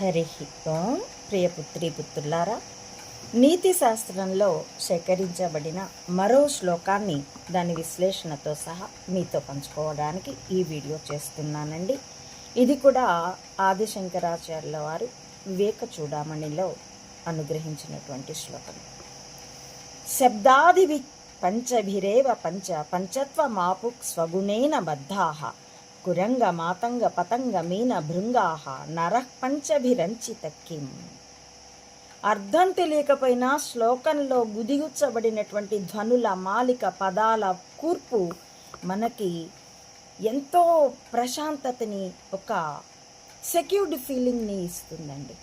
హరి ఓం ప్రియపుత్రి పుత్రులారా నీతి శాస్త్రంలో సేకరించబడిన మరో శ్లోకాన్ని దాని విశ్లేషణతో సహా మీతో పంచుకోవడానికి ఈ వీడియో చేస్తున్నానండి. ఇది కూడా ఆదిశంకరాచార్యుల వారు వివేక చూడామణిలో అనుగ్రహించినటువంటి శ్లోకం. శబ్దాదివి పంచభిరేవ పంచ పంచత్వ మాపు స్వగుణేన బద్ధాహ కురంగ మాతంగ పతంగ మీన భృంగాహ నరః పంచభిరంచిత కిం అర్థం తెలియకపోయినా శ్లోకంలో గుదిగుచ్చబడినటువంటి ధ్వనుల మాలిక పదాల కూర్పు మనకి ఎంతో ప్రశాంతతని ఒక సెక్యూర్డ్ ఫీలింగ్ని ఇస్తుందండి.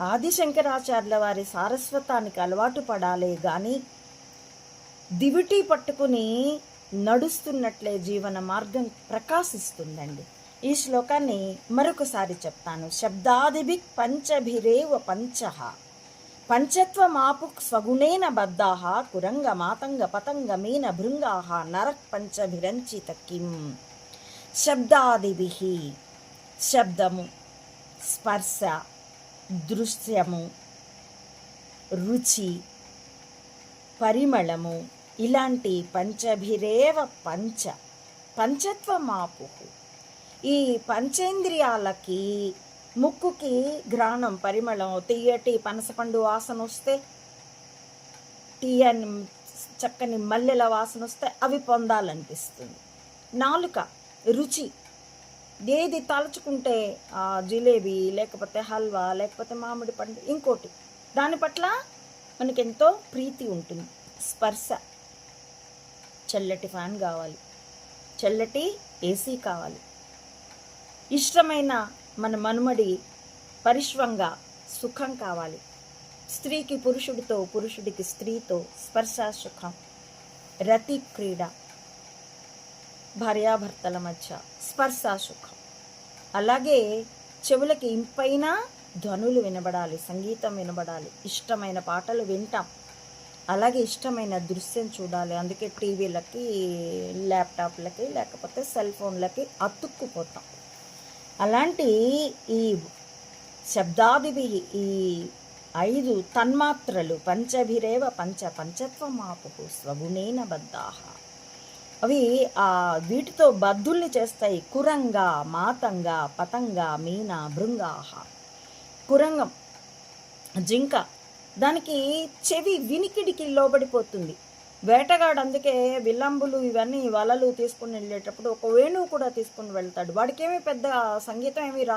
ఆదిశంకరాచార్యుల వారి సారస్వతానికి అలవాటు పడాలే కానీ దివిటి పట్టుకుని నడుస్తున్నట్లే జీవన మార్గం ప్రకాశిస్తుందండి. ఈ శ్లోకాన్ని మరొకసారి చెప్తాను. శబ్దాదిభి పంచభిరేవ పంచ. పంచత్వమాపు స్వగుణేన బద్ధాః కురంగ మాతంగ పతంగ మీన భృంగాః పంచభిరంచిత కిం. శబ్దాదిభి శబ్దము స్పర్శ దృశ్యము రుచి పరిమళము ఇలాంటి పంచభిరేవ పంచ పంచత్వమాపు ఈ పంచేంద్రియాలకి ముక్కుకి ఘ్రాణం పరిమళం తీయటి పనసపండు వాసన వస్తే తీయని చక్కని మల్లెల వాసన వస్తే అవి పొందాలనిపిస్తుంది. నాలుక రుచి. ఏది తలుచుకుంటే ఆ, జిలేబీ లేకపోతే హల్వా లేకపోతే మామిడి పండు ఇంకోటి. దాని పట్ల మనకెంతో ప్రీతి ఉంటుంది. స్పర్శ. చల్లటి ఫ్యాన్ కావాలి. చల్లటి ఏసీ కావాలి. ఇష్టమైన మన మనుమడి పరిశ్వంగా సుఖం కావాలి. స్త్రీకి పురుషుడితో పురుషుడికి స్త్రీతో స్పర్శ సుఖం. రతి క్రీడ. భార్యాభర్తల మధ్య స్పర్శ సుఖం. అలాగే చెవులకి ఇంపైన ధ్వనులు వినబడాలి సంగీతం వినబడాలి ఇష్టమైన పాటలు వింటాం. అలాగే ఇష్టమైన దృశ్యం చూడాలి. అందుకే టీవీలకి ల్యాప్టాప్లకి లేకపోతే సెల్ ఫోన్లకి అతుక్కుపోతాం. అలాంటి ఈ శబ్దాదివి ఈ ఐదు తన్మాత్రలు పంచభిరేవ పంచ పంచత్వమాపు స్వగుణేన బద్ధాహ అవి ఆ వీటితో బద్ధుల్ని చేస్తాయి. కురంగ మాతంగ పతంగ మీన భృంగాహ కురంగం జింక దానికి చెవి వినికిడికి లోబడిపోతుంది. వేటగాడు అందుకే విలంబులు ఇవన్నీ వలలు తీసుకుని వెళ్ళేటప్పుడు ఒక వేణువు కూడా తీసుకుని వెళ్తాడు. వాడికేమీ పెద్ద సంగీతం ఏమీ రా